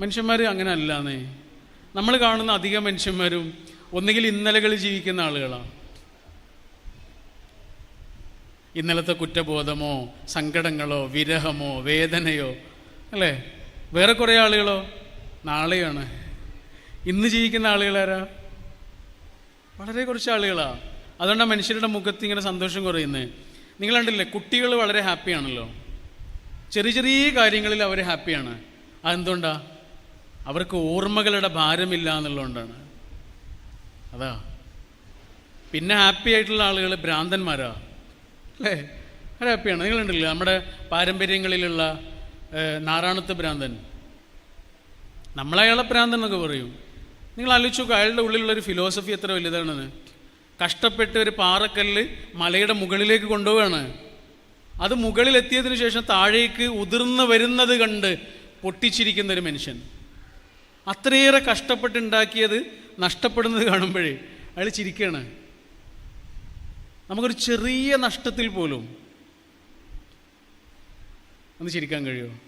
മനുഷ്യന്മാർ അങ്ങനെ അല്ലാന്നേ നമ്മൾ കാണുന്ന അധിക മനുഷ്യന്മാരും ഒന്നുകിൽ ഇന്നലകളിൽ ജീവിക്കുന്ന ആളുകളാണ് ഇന്നലത്തെ കുറ്റബോധമോ സങ്കടങ്ങളോ വിരഹമോ വേദനയോ അല്ലേ? വേറെ കുറേ ആളുകളോ? നാളെയാണ്. ഇന്ന് ജീവിക്കുന്ന ആളുകളാരാ വളരെ കുറച്ച് ആളുകളാ. അതുകൊണ്ടാണ് മനുഷ്യരുടെ മുഖത്ത് ഇങ്ങനെ സന്തോഷം കുറയുന്നത് നിങ്ങൾ കണ്ടില്ലേ കുട്ടികൾ വളരെ ഹാപ്പിയാണല്ലോ. ചെറിയ ചെറിയ കാര്യങ്ങളിൽ അവർ ഹാപ്പിയാണ്. അതെന്തുകൊണ്ടാ? അവർക്ക് ഓർമ്മകളുടെ ഭാരമില്ല എന്നുള്ളതുകൊണ്ടാണ്. അതാ. പിന്നെ ഹാപ്പി ആയിട്ടുള്ള ആളുകൾ ഭ്രാന്തന്മാരാ. അല്ലേ? അവർ ഹാപ്പിയാണ്. നിങ്ങളുണ്ടല്ലോ നമ്മുടെ പാരമ്പര്യങ്ങളിലുള്ള നാരായണത്ത് ഭ്രാന്തൻ. നമ്മളയാളെ ഭ്രാന്തൻ എന്നൊക്കെ പറയും. നിങ്ങൾ ആലോചിച്ച് നോക്കുക അയാളുടെ ഉള്ളിലുള്ളൊരു ഫിലോസഫി എത്ര വലുതാണെന്ന് കഷ്ടപ്പെട്ട് ഒരു പാറക്കല്ല് മലയുടെ മുകളിലേക്ക് കൊണ്ടുപോവാണ് അത് മുകളിലെത്തിയതിനു ശേഷം താഴേക്ക് ഉതിർന്ന് വരുന്നത് കണ്ട് പൊട്ടിച്ചിരിക്കുന്ന ഒരു മനുഷ്യൻ. അത്രയേറെ കഷ്ടപ്പെട്ടുണ്ടാക്കിയത് നഷ്ടപ്പെടുന്നത് കാണുമ്പോഴേ അയാൾ ചിരിക്കുകയാണ് നമുക്കൊരു ചെറിയ നഷ്ടത്തിൽ പോലും ഒന്ന് ചിരിക്കാൻ കഴിയുമോ?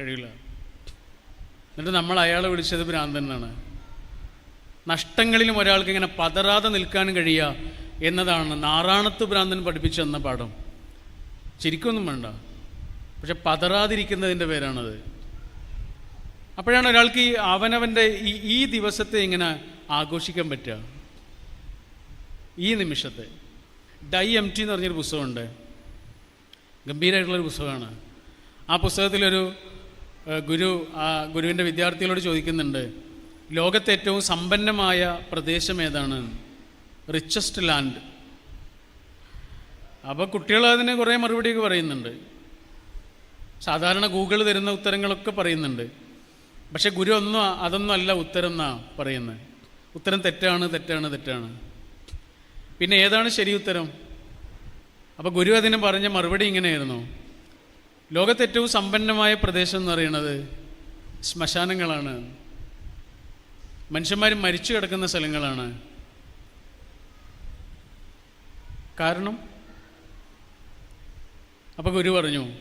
കഴിയില്ല. എന്നിട്ട് നമ്മൾ അയാളെ വിളിച്ചത് ഭ്രാന്തൻ നഷ്ടങ്ങളിലും ഒരാൾക്ക് ഇങ്ങനെ പതറാതെ നിൽക്കാൻ കഴിയുക എന്നതാണ് നാറാണത്ത് ഭ്രാന്തൻ പഠിപ്പിച്ചു തന്ന പാഠം. ചിരിക്കൊന്നും വേണ്ട. പക്ഷെ പതറാതിരിക്കുന്നതിന്റെ പേരാണത്. അപ്പോഴാണ് ഒരാൾക്ക് ഈ അവനവന്റെ ഈ ഈ ദിവസത്തെ ഇങ്ങനെ ആഘോഷിക്കാൻ പറ്റുക. ഈ നിമിഷത്തെ. ഡൈ എം ടി എന്ന് പറഞ്ഞൊരു പുസ്തകമുണ്ട്. ഗംഭീരമായിട്ടുള്ളൊരു പുസ്തകമാണ്. ആ പുസ്തകത്തിലൊരു ഗുരു ആ ഗുരുവിന്റെ വിദ്യാർത്ഥികളോട് ചോദിക്കുന്നുണ്ട് ലോകത്തെ ഏറ്റവും സമ്പന്നമായ പ്രദേശം ഏതാണ്? റിച്ചസ്റ്റ് ലാൻഡ് അപ്പോൾ കുട്ടികൾ അതിന് കുറേ മറുപടിയൊക്കെ പറയുന്നുണ്ട്. സാധാരണ ഗൂഗിൾ തരുന്ന ഉത്തരങ്ങളൊക്കെ പറയുന്നുണ്ട്. പക്ഷെ ഗുരു ഒന്നും അതൊന്നും അല്ല ഉത്തരം എന്നാ പറയുന്നത്. ഉത്തരം തെറ്റാണ് തെറ്റാണ് തെറ്റാണ്. പിന്നെ ഏതാണ് ശരി ഉത്തരം? അപ്പോൾ ഗുരു അതിന് പറഞ്ഞ മറുപടി ഇങ്ങനെയായിരുന്നു. ലോകത്തേറ്റവും സമ്പന്നമായ പ്രദേശം എന്ന് പറയുന്നത് ശ്മശാനങ്ങളാണ്. മനുഷ്യന്മാർ മരിച്ചു കിടക്കുന്ന സ്ഥലങ്ങളാണ്. കാരണം? അപ്പോൾ ഗുരു പറഞ്ഞു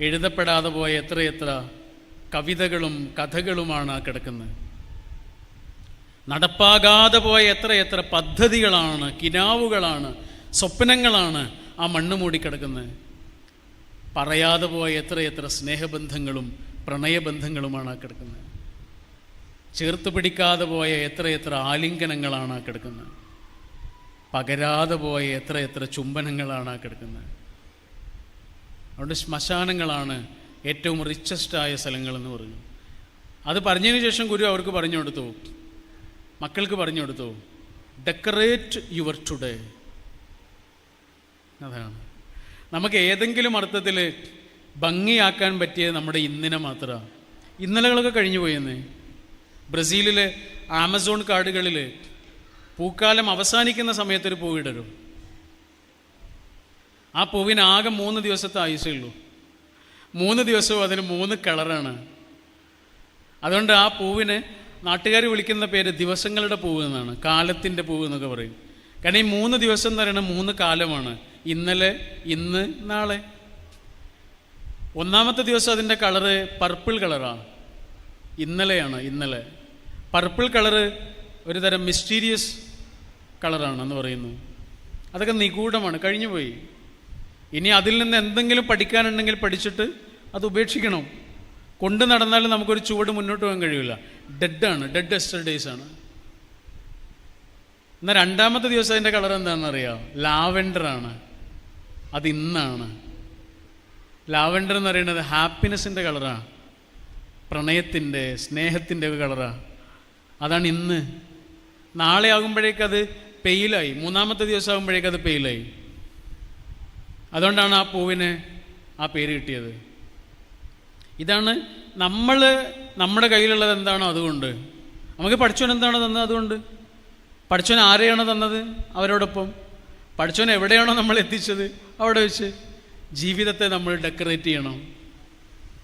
എഴുതപ്പെടാതെ പോയ എത്രയെത്ര കവിതകളും കഥകളുമാണ് കിടക്കുന്നത്. നടപ്പാകാതെ പോയ എത്ര എത്ര പദ്ധതികളാണ് കിനാവുകളാണ് സ്വപ്നങ്ങളാണ് ആ മണ്ണ് മൂടിക്കിടക്കുന്നത് പറയാതെ പോയ എത്ര എത്ര സ്നേഹബന്ധങ്ങളും പ്രണയബന്ധങ്ങളുമാണ് കിടക്കുന്നത്. ചേർത്ത് പിടിക്കാതെ പോയ എത്ര എത്ര ആലിംഗനങ്ങളാണ് കിടക്കുന്നത്. പകരാതെ പോയ എത്ര എത്ര ചുംബനങ്ങളാണ് കിടക്കുന്നത്. അവിടെ ശ്മശാനങ്ങളാണ് ഏറ്റവും റിച്ചസ്റ്റായ സ്ഥലങ്ങളെന്ന് പറഞ്ഞു. അത് പറഞ്ഞതിന് ശേഷം ഗുരു അവർക്ക് പറഞ്ഞു കൊടുത്തു മക്കൾക്ക് പറഞ്ഞു കൊടുത്തു ഡെക്കറേറ്റ് യുവർ ടുഡേ അതാണ്. നമുക്ക് ഏതെങ്കിലും അർത്ഥത്തിൽ ഭംഗിയാക്കാൻ പറ്റിയത് നമ്മുടെ ഇന്നിനെ മാത്രമാണ്. ഇന്നലകളൊക്കെ കഴിഞ്ഞു പോയെന്നേ. ബ്രസീലിലെ ആമസോൺ കാടുകളിൽ പൂക്കാലം അവസാനിക്കുന്ന സമയത്തൊരു പൂവിടരും. ആ പൂവിന് ആകെ മൂന്ന് ദിവസത്തെ ആയുസേ ഉള്ളൂ. മൂന്ന് ദിവസവും അതിന് മൂന്ന് കളറാണ്. അതുകൊണ്ട് ആ പൂവിനെ നാട്ടുകാർ വിളിക്കുന്ന പേര് ദിവസങ്ങളുടെ പൂവ് എന്നാണ് കാലത്തിന്റെ പൂവ് എന്നൊക്കെ പറയും. കാരണം ഈ മൂന്ന് ദിവസം എന്ന് പറയുന്നത് മൂന്ന് കാലമാണ് ഇന്നലെ ഇന്ന് നാളെ. ഒന്നാമത്തെ ദിവസം അതിന്റെ കളറ് പർപ്പിൾ കളറാണ് ഇന്നലെയാണ് ഇന്നലെ. പർപ്പിൾ കളറ് ഒരു തരം മിസ്റ്റീരിയസ് കളറാണെന്ന് പറയുന്നു. അതൊക്കെ നിഗൂഢമാണ് കഴിഞ്ഞുപോയി. ഇനി അതിൽ നിന്ന് എന്തെങ്കിലും പഠിക്കാനുണ്ടെങ്കിൽ പഠിച്ചിട്ട് അത് ഉപേക്ഷിക്കണം. കൊണ്ടു നടന്നാൽ നമുക്കൊരു ചുവട് മുന്നോട്ട് പോകാൻ കഴിയില്ല. ഡെഡാണ് ഡെഡ് എസ്റ്റർഡേയ്സ് ആണ്. എന്നാൽ രണ്ടാമത്തെ ദിവസം അതിന്റെ കളർ എന്താണെന്ന് അറിയാം ലാവെൻഡർ ആണ്. അത് ഇന്നാണ്. ലാവെൻഡർ എന്ന് പറയുന്നത് ഹാപ്പിനെസ്സിന്റെ കളറാണ് പ്രണയത്തിന്റെ സ്നേഹത്തിന്റെ ഒക്കെ കളറാണ് അതാണ് ഇന്ന്. നാളെ ആകുമ്പോഴേക്കത് പെയിലായി മൂന്നാമത്തെ ദിവസം ആകുമ്പോഴേക്കത് പെയിലായി അതുകൊണ്ടാണ് ആ പൂവിന് ആ പേര് കിട്ടിയത്. ഇതാണ് നമ്മൾ നമ്മുടെ കയ്യിലുള്ളത് എന്താണോ അതുകൊണ്ട്. നമുക്ക് പഠിച്ചവൻ എന്താണോ തന്നത് അതുകൊണ്ട്? പഠിച്ചവൻ ആരെയാണോ തന്നത് അവരോടൊപ്പം? പഠിച്ചവൻ എവിടെയാണോ നമ്മൾ എത്തിച്ചത്? അവിടെ വെച്ച് ജീവിതത്തെ നമ്മൾ ഡെക്കറേറ്റ് ചെയ്യണം.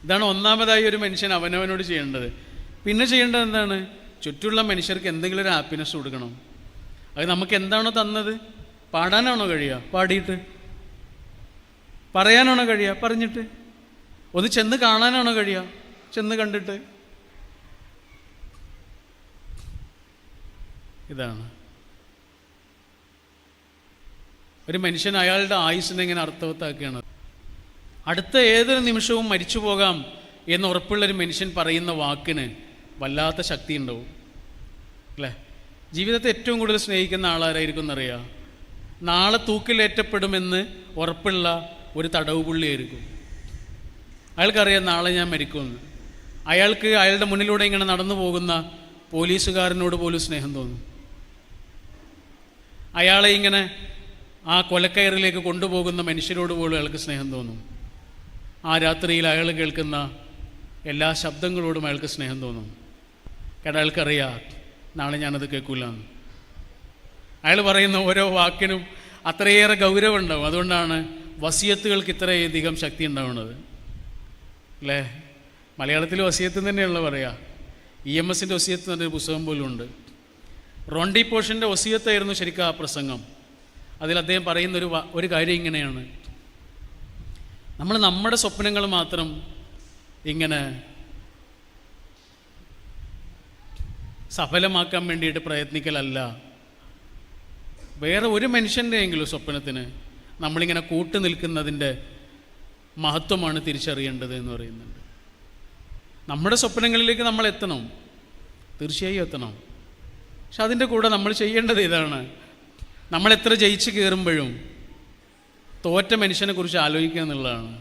ഇതാണ് ഒന്നാമതായി ഒരു മനുഷ്യൻ അവനവനോട് ചെയ്യേണ്ടത്. പിന്നെ ചെയ്യേണ്ടത് എന്താണ്? ചുറ്റുള്ള മനുഷ്യർക്ക് എന്തെങ്കിലും ഒരു ഹാപ്പിനെസ് കൊടുക്കണം. അത് നമുക്ക് എന്താണോ തന്നത്? പാടാനാണോ കഴിയുക? പാടിയിട്ട്. പറയാനാണോ കഴിയുക? പറഞ്ഞിട്ട്. ഒന്ന് ചെന്ന് കാണാനാണോ കഴിയുക? ചെന്ന് കണ്ടിട്ട്. ഇതാണ്. ഒരു മനുഷ്യൻ അയാളുടെ ആയുസിനെ ഇങ്ങനെ അർത്ഥവത്താക്കുകയാണ്. അടുത്ത ഏതൊരു നിമിഷവും മരിച്ചു പോകാം എന്ന് ഉറപ്പുള്ള ഒരു മനുഷ്യൻ പറയുന്ന വാക്കിന് വല്ലാത്ത ശക്തി ഉണ്ടാവും അല്ലേ? ജീവിതത്തെ ഏറ്റവും കൂടുതൽ സ്നേഹിക്കുന്ന ആളാരായിരിക്കും എന്നറിയാം. നാളെ തൂക്കിലേറ്റപ്പെടുമെന്ന് ഉറപ്പുള്ള ഒരു തടവ് പുള്ളിയായിരിക്കും. അയാൾക്കറിയാം നാളെ ഞാൻ മരിക്കുമെന്ന്. അയാൾക്ക് അയാളുടെ മുന്നിലൂടെ ഇങ്ങനെ നടന്നു പോകുന്ന പോലീസുകാരനോട് പോലും സ്നേഹം തോന്നും. അയാളെ ഇങ്ങനെ ആ കൊലക്കയറിലേക്ക് കൊണ്ടുപോകുന്ന മനുഷ്യരോട് പോലും അയാൾക്ക് സ്നേഹം തോന്നും. ആ രാത്രിയിൽ അയാൾ കേൾക്കുന്ന എല്ലാ ശബ്ദങ്ങളോടും അയാൾക്ക് സ്നേഹം തോന്നും. കാരണം അയാൾക്കറിയാം നാളെ ഞാനത് കേൾക്കൂലെന്ന്. അയാൾ പറയുന്ന ഓരോ വാക്കിനും അത്രയേറെ ഗൗരവമുണ്ടാവും. അതുകൊണ്ടാണ് വസിയത്തുകൾക്ക് ഇത്രയധികം ശക്തി ഉണ്ടാവുന്നത്. അല്ലേ? മലയാളത്തിൽ വസിയത്ത് തന്നെയുള്ള പറയുക ഇ എം എസിന്റെ വസിയത്ത് എന്നൊരു പുസ്തകം പോലും ഉണ്ട്. റോണ്ടി പോഷന്റെ വസിയത്തായിരുന്നു ശരിക്കും ആ പ്രസംഗം. അതിൽ അദ്ദേഹം പറയുന്ന ഒരു ഒരു കാര്യം ഇങ്ങനെയാണ്. നമ്മൾ നമ്മുടെ സ്വപ്നങ്ങൾ മാത്രം ഇങ്ങനെ സഫലമാക്കാൻ വേണ്ടിയിട്ട് പ്രയത്നിക്കലല്ല. വേറെ ഒരു മനുഷ്യന്റെയെങ്കിലും സ്വപ്നത്തിന് നമ്മളിങ്ങനെ കൂട്ടു നിൽക്കുന്നതിന്റെ മഹത്വമാണ് തിരിച്ചറിയേണ്ടത് എന്ന് പറയുന്നുണ്ട്. നമ്മുടെ സ്വപ്നങ്ങളിലേക്ക് നമ്മൾ എത്തണം. തീർച്ചയായും എത്തണം. പക്ഷെ അതിന്റെ കൂടെ നമ്മൾ ചെയ്യേണ്ടത് ഇതാണ് നമ്മൾ എത്ര ജയിച്ച് കയറുമ്പോഴും തോറ്റ മനുഷ്യനെ കുറിച്ച് ആലോചിക്കുക എന്നുള്ളതാണ്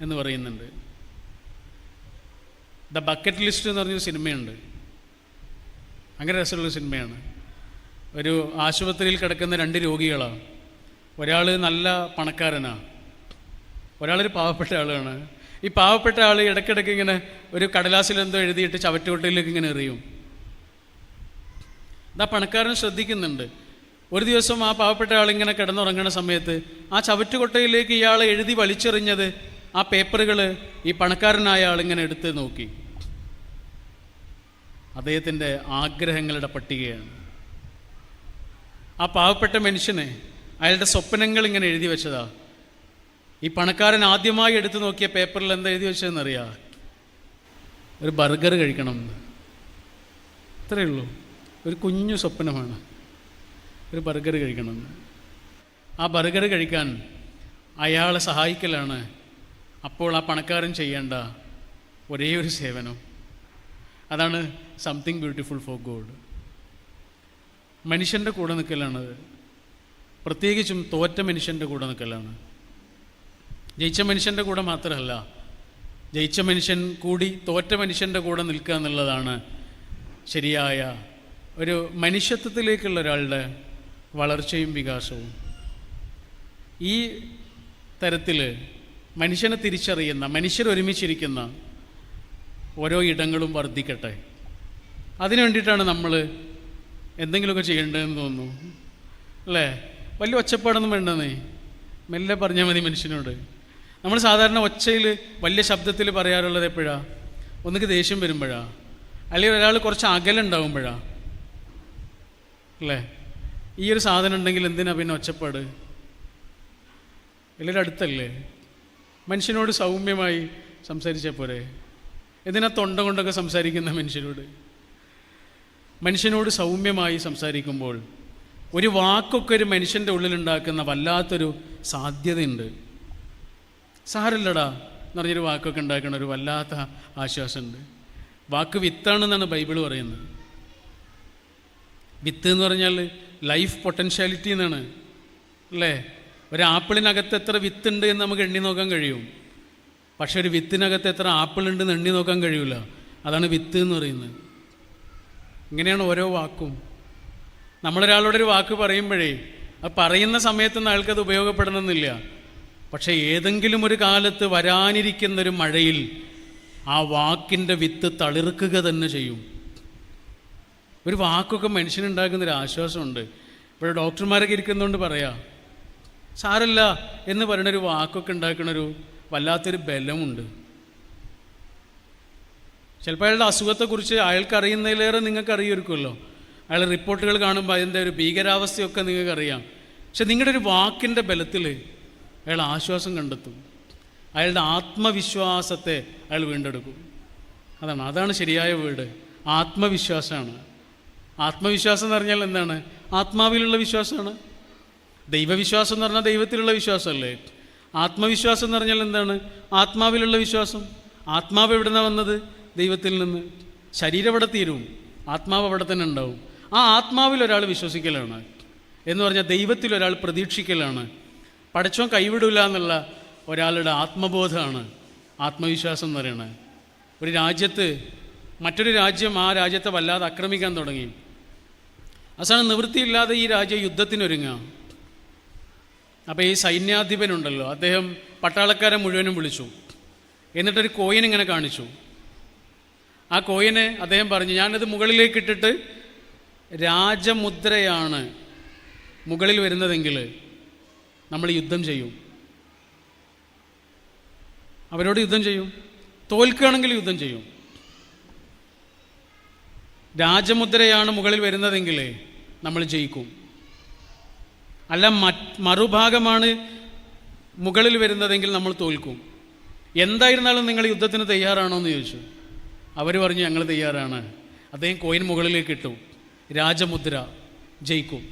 എന്ന് പറയുന്നുണ്ട്. ദ ബക്കറ്റ് ലിസ്റ്റ് എന്ന് പറഞ്ഞൊരു സിനിമയുണ്ട്. അങ്ങനെ രസമുള്ള സിനിമയാണ്. ഒരു ആശുപത്രിയിൽ കിടക്കുന്ന രണ്ട് രോഗികളാണ്. ഒരാൾ നല്ല പണക്കാരനാണ് ഒരാളൊരു പാവപ്പെട്ട ആളാണ്. ഈ പാവപ്പെട്ട ആൾ ഇടയ്ക്കിടയ്ക്ക് ഇങ്ങനെ ഒരു കടലാസിൽ എന്തോ എഴുതിയിട്ട് ചവറ്റുകൊട്ടയിലേക്ക് ഇങ്ങനെ എറിയും. ഇതാ പണക്കാരൻ ശ്രദ്ധിക്കുന്നുണ്ട്. ഒരു ദിവസം ആ പാവപ്പെട്ട ആൾ ഇങ്ങനെ കിടന്നുറങ്ങുന്ന സമയത്ത് ആ ചവറ്റുകൊട്ടയിലേക്ക് ഇയാൾ എഴുതി വലിച്ചെറിഞ്ഞത് ആ പേപ്പറുകൾ ഈ പണക്കാരനായ ആളിങ്ങനെ എടുത്ത് നോക്കി. അദ്ദേഹത്തിന്റെ ആഗ്രഹങ്ങളുടെ പട്ടികയാണ്. ആ പാവപ്പെട്ട മനുഷ്യനെ അയാളുടെ സ്വപ്നങ്ങൾ ഇങ്ങനെ എഴുതി വെച്ചതാ. ഈ പണക്കാരൻ ആദ്യമായി എടുത്തു നോക്കിയ പേപ്പറിൽ എന്താ എഴുതി വെച്ചതെന്നറിയാ? ഒരു ബർഗർ കഴിക്കണം. എന്ന് അത്രയേ ഉള്ളൂ. ഒരു കുഞ്ഞു സ്വപ്നമാണ്. ഒരു ബർഗർ കഴിക്കണമെന്ന് ആ ബർഗർ കഴിക്കാൻ അയാളെ സഹായിക്കലാണ്. അപ്പോൾ ആ പണക്കാരൻ ചെയ്യേണ്ട ഒരേ ഒരു സേവനം. അതാണ് സംതിങ് ബ്യൂട്ടിഫുൾ ഫോർ ഗോഡ് മനുഷ്യന്റെ കൂടെ നിൽക്കലാണത് പ്രത്യേകിച്ചും തോറ്റ മനുഷ്യന്റെ കൂടെ നിൽക്കലാണ് ജയിച്ച മനുഷ്യന്റെ കൂടെ മാത്രമല്ല ജയിച്ച മനുഷ്യൻ കൂടി തോറ്റ മനുഷ്യന്റെ കൂടെ നിൽക്കുക എന്നുള്ളതാണ് ശരിയായ ഒരു മനുഷ്യത്വത്തിലേക്കുള്ള ഒരാളുടെ വളർച്ചയും വികാസവും. ഈ തരത്തിൽ മനുഷ്യനെ തിരിച്ചറിയുന്ന മനുഷ്യർ ഒരുമിച്ചിരിക്കുന്ന ഓരോ ഇടങ്ങളും വർദ്ധിക്കട്ടെ. അതിനു വേണ്ടിയിട്ടാണ് നമ്മൾ എന്തെങ്കിലുമൊക്കെ ചെയ്യേണ്ടതെന്ന് തോന്നുന്നു. അല്ലേ? വലിയ ഒച്ചപ്പാടൊന്നും വേണ്ടെന്നേ മെല്ലെ പറഞ്ഞാൽ മതി മനുഷ്യനോട്. നമ്മൾ സാധാരണ ഒച്ചയിൽ വലിയ ശബ്ദത്തിൽ പറയാറുള്ളത് എപ്പോഴാണ് ഒന്നുകിൽ ദേഷ്യം വരുമ്പോഴാ? അല്ലെങ്കിൽ ഒരാൾ കുറച്ച് അകലുണ്ടാവുമ്പോഴാ? അല്ലേ? ഈ ഒരു സാധനം ഉണ്ടെങ്കിൽ എന്തിനാ പിന്നെ ഒച്ചപ്പാട്? എല്ലാവരും അടുത്തല്ലേ? മനുഷ്യനോട് സൗമ്യമായി സംസാരിച്ചാൽ പോരെ? എന്തിനാ തൊണ്ട കൊണ്ടൊക്കെ സംസാരിക്കുന്ന മനുഷ്യനോട് മനുഷ്യനോട് സൗമ്യമായി സംസാരിക്കുമ്പോൾ ഒരു വാക്കൊക്കെ ഒരു മനുഷ്യന്റെ ഉള്ളിലുണ്ടാക്കുന്ന വല്ലാത്തൊരു സാധ്യതയുണ്ട്. സാരല്ലടാ എന്ന് പറഞ്ഞൊരു വാക്കൊക്കെ ഉണ്ടാക്കുന്ന ഒരു വല്ലാത്ത ആശ്വാസമുണ്ട്. വാക്ക് വിത്താണെന്നാണ് ബൈബിൾ പറയുന്നത്. വിത്ത് എന്ന് പറഞ്ഞാൽ ലൈഫ് പൊട്ടൻഷ്യാലിറ്റി എന്നാണ്. അല്ലേ? ഒരു ആപ്പിളിനകത്ത് എത്ര വിത്തുണ്ട് എന്ന് നമുക്ക് എണ്ണി നോക്കാൻ കഴിയും. പക്ഷെ ഒരു വിത്തിനകത്ത് എത്ര ആപ്പിൾ ഉണ്ടെന്ന് എണ്ണി നോക്കാൻ കഴിയില്ല അതാണ് വിത്ത് എന്ന് പറയുന്നത്. ഇങ്ങനെയാണ് ഓരോ വാക്കും. നമ്മളൊരാളോടൊരു വാക്ക് പറയുമ്പോഴേ അത് പറയുന്ന സമയത്തൊന്നും അയാൾക്കത് ഉപയോഗപ്പെടണമെന്നില്ല. പക്ഷേ ഏതെങ്കിലും ഒരു കാലത്ത് വരാനിരിക്കുന്നൊരു മഴയിൽ ആ വാക്കിന്റെ വിത്ത് തളിർക്കുക തന്നെ ചെയ്യും. ഒരു വാക്കൊക്കെ മനുഷ്യനുണ്ടാക്കുന്നൊരു ആശ്വാസമുണ്ട്. ഇപ്പോൾ ഡോക്ടർമാരൊക്കെ ഇരിക്കുന്നതുകൊണ്ട് പറയാം സാരല്ല എന്ന് പറയണൊരു വാക്കൊക്കെ ഉണ്ടാക്കുന്നൊരു വല്ലാത്തൊരു ബലമുണ്ട്. ചിലപ്പോൾ അയാളുടെ അസുഖത്തെക്കുറിച്ച് അയാൾക്കറിയുന്നതിലേറെ നിങ്ങൾക്ക് അറിയുമായിരിക്കുമല്ലോ അയാൾ റിപ്പോർട്ടുകൾ കാണുമ്പോൾ അതിന്റെ ഒരു ഭീകരാവസ്ഥയൊക്കെ നിങ്ങൾക്കറിയാം. പക്ഷെ നിങ്ങളുടെ ഒരു വാക്കിന്റെ ബലത്തിൽ അയാൾ ആശ്വാസം കണ്ടെത്തും. അയാളുടെ ആത്മവിശ്വാസത്തെ അയാൾ വീണ്ടെടുക്കും. അതാണ് അതാണ് ശരിയായ വീട്. ആത്മവിശ്വാസമാണ്. ആത്മവിശ്വാസം എന്ന് പറഞ്ഞാൽ എന്താണ്? ആത്മാവിലുള്ള വിശ്വാസമാണ്. ദൈവവിശ്വാസം എന്ന് പറഞ്ഞാൽ ദൈവത്തിലുള്ള വിശ്വാസമല്ലേ? ആത്മവിശ്വാസം എന്ന് പറഞ്ഞാൽ എന്താണ്? ആത്മാവിലുള്ള വിശ്വാസം. ആത്മാവ് എവിടെ നിന്നാണ് വന്നത്? ദൈവത്തിൽ നിന്ന്. ശരീരം അവിടെ തീരും? ആത്മാവ് അവിടെ തന്നെ ഉണ്ടാവും. ആ ആത്മാവിൽ ഒരാൾ വിശ്വസിക്കലാണ് എന്ന് പറഞ്ഞാൽ ദൈവത്തിൽ ഒരാൾ പ്രതീക്ഷിക്കലാണ്. പഠിച്ചോ കൈവിടില്ല എന്നുള്ള ഒരാളുടെ ആത്മബോധമാണ് ആത്മവിശ്വാസം എന്ന് പറയുന്നത്. ഒരു രാജ്യത്ത് മറ്റൊരു രാജ്യം ആ രാജ്യത്തെ വല്ലാതെ ആക്രമിക്കാൻ തുടങ്ങി. അവസാനം നിവൃത്തിയില്ലാതെ ഈ രാജ്യം യുദ്ധത്തിനൊരുങ്ങാം അപ്പോൾ ഈ സൈന്യാധിപനുണ്ടല്ലോ അദ്ദേഹം പട്ടാളക്കാരെ മുഴുവനും വിളിച്ചു. എന്നിട്ടൊരു കോയിൻ ഇങ്ങനെ കാണിച്ചു. ആ കോയിനെ അദ്ദേഹം പറഞ്ഞു ഞാനത് മുകളിലേക്ക് ഇട്ടിട്ട് രാജമുദ്രയാണ് മുകളിൽ വരുന്നതെങ്കിൽ നമ്മൾ യുദ്ധം ചെയ്യും. അവരോട് യുദ്ധം ചെയ്യും. തോൽക്കുകയാണെങ്കിൽ യുദ്ധം ചെയ്യും. രാജമുദ്രയാണ് മുകളിൽ വരുന്നതെങ്കിൽ നമ്മൾ ജയിക്കും. അല്ല മറുഭാഗമാണ് മുകളിൽ വരുന്നതെങ്കിൽ നമ്മൾ തോൽക്കും. എന്തായിരുന്നാലും നിങ്ങൾ യുദ്ധത്തിന് തയ്യാറാണോ എന്ന് ചോദിച്ചു. അവർ പറഞ്ഞു ഞങ്ങൾ തയ്യാറാണ്. അദ്ദേഹം കോയിൻ മുകളിലേക്ക് ഇട്ടു. രാജമുദ്ര ജയിക്കും.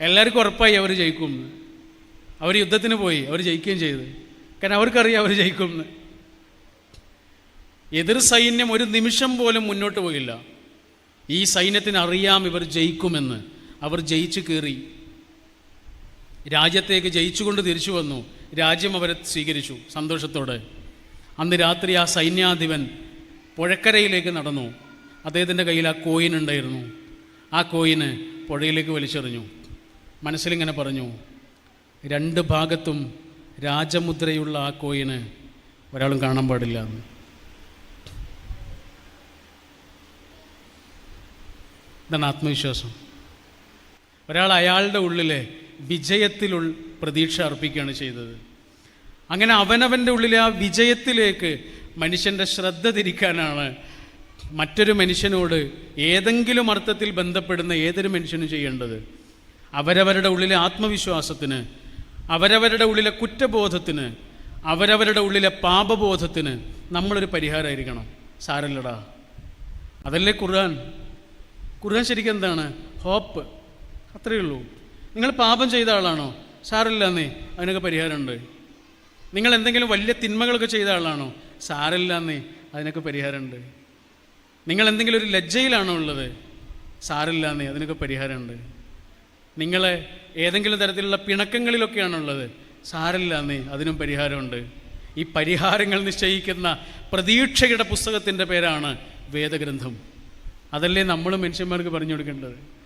എല്ലാവർക്കും ഉറപ്പായി അവർ ജയിക്കും. അവർ യുദ്ധത്തിന് പോയി അവർ ജയിക്കുകയും ചെയ്തു. കാരണം അവർക്കറിയാം അവർ ജയിക്കും. എന്ന്. എതിർ സൈന്യം ഒരു നിമിഷം പോലും മുന്നോട്ട് പോയില്ല. ഈ സൈന്യത്തിന് അറിയാം ഇവർ ജയിക്കുമെന്ന്. അവർ ജയിച്ചു കയറി രാജ്യത്തേക്ക് ജയിച്ചുകൊണ്ട് തിരിച്ചു വന്നു. രാജ്യം അവരെ സ്വീകരിച്ചു സന്തോഷത്തോടെ. അന്ന് രാത്രി ആ സൈന്യാധിപൻ പുഴക്കരയിലേക്ക് നടന്നു. അദ്ദേഹത്തിന്റെ കയ്യിൽ ആ കോയിൻ ഉണ്ടായിരുന്നു. ആ കോയിന് പുഴയിലേക്ക് വലിച്ചെറിഞ്ഞു. മനസ്സിലിങ്ങനെ പറഞ്ഞു രണ്ട് ഭാഗത്തും രാജമുദ്രയുള്ള ആ കോയിന് ഒരാളും കാണാൻ പാടില്ല. ഇതാണ് ആത്മവിശ്വാസം. ഒരാൾ അയാളുടെ ഉള്ളിലെ വിജയത്തിലുള്ള പ്രതീക്ഷ അർപ്പിക്കുകയാണ് ചെയ്തത്. അങ്ങനെ അവനവന്റെ ഉള്ളിലെ ആ വിജയത്തിലേക്ക് മനുഷ്യന്റെ ശ്രദ്ധ തിരിക്കാനാണ് മറ്റൊരു മനുഷ്യനോട് ഏതെങ്കിലും അർത്ഥത്തിൽ ബന്ധപ്പെടുന്ന ഏതൊരു മനുഷ്യനും ചെയ്യേണ്ടത്? അവരവരുടെ ഉള്ളിലെ ആത്മവിശ്വാസത്തിന് അവരവരുടെ ഉള്ളിലെ കുറ്റബോധത്തിന് അവരവരുടെ ഉള്ളിലെ പാപബോധത്തിന് നമ്മളൊരു പരിഹാരമായിരിക്കണം. സാരല്ലടാ. അതല്ലേ ഖുർആൻ? ഖുർആൻ ശരിക്കും എന്താണ്? ഹോപ്പ്. അത്രയേ ഉള്ളൂ. നിങ്ങൾ പാപം ചെയ്ത ആളാണോ? സാരമില്ലെന്നേ അതിനൊക്കെ പരിഹാരമുണ്ട്. നിങ്ങൾ എന്തെങ്കിലും വലിയ തിന്മകളൊക്കെ ചെയ്ത ആളാണോ? സാരമില്ലെന്നേ അതിനൊക്കെ പരിഹാരമുണ്ട്. നിങ്ങൾ എന്തെങ്കിലും ഒരു ലജ്ജയിലാണോ ഉള്ളത്? സാരമില്ലെന്നേ അതിനൊക്കെ പരിഹാരമുണ്ട്. നിങ്ങൾ ഏതെങ്കിലും തരത്തിലുള്ള പിണക്കങ്ങളിലൊക്കെയാണോ ഉള്ളത് സാരമില്ലെന്നേ അതിനും പരിഹാരമുണ്ട്. ഈ പരിഹാരങ്ങൾ നിശ്ചയിക്കുന്ന പ്രതീക്ഷയുടെ പുസ്തകത്തിന്റെ പേരാണ് വേദഗ്രന്ഥം. അതല്ലേ നമ്മൾ മനുഷ്യന്മാർക്ക് പറഞ്ഞു കൊടുക്കേണ്ടത്?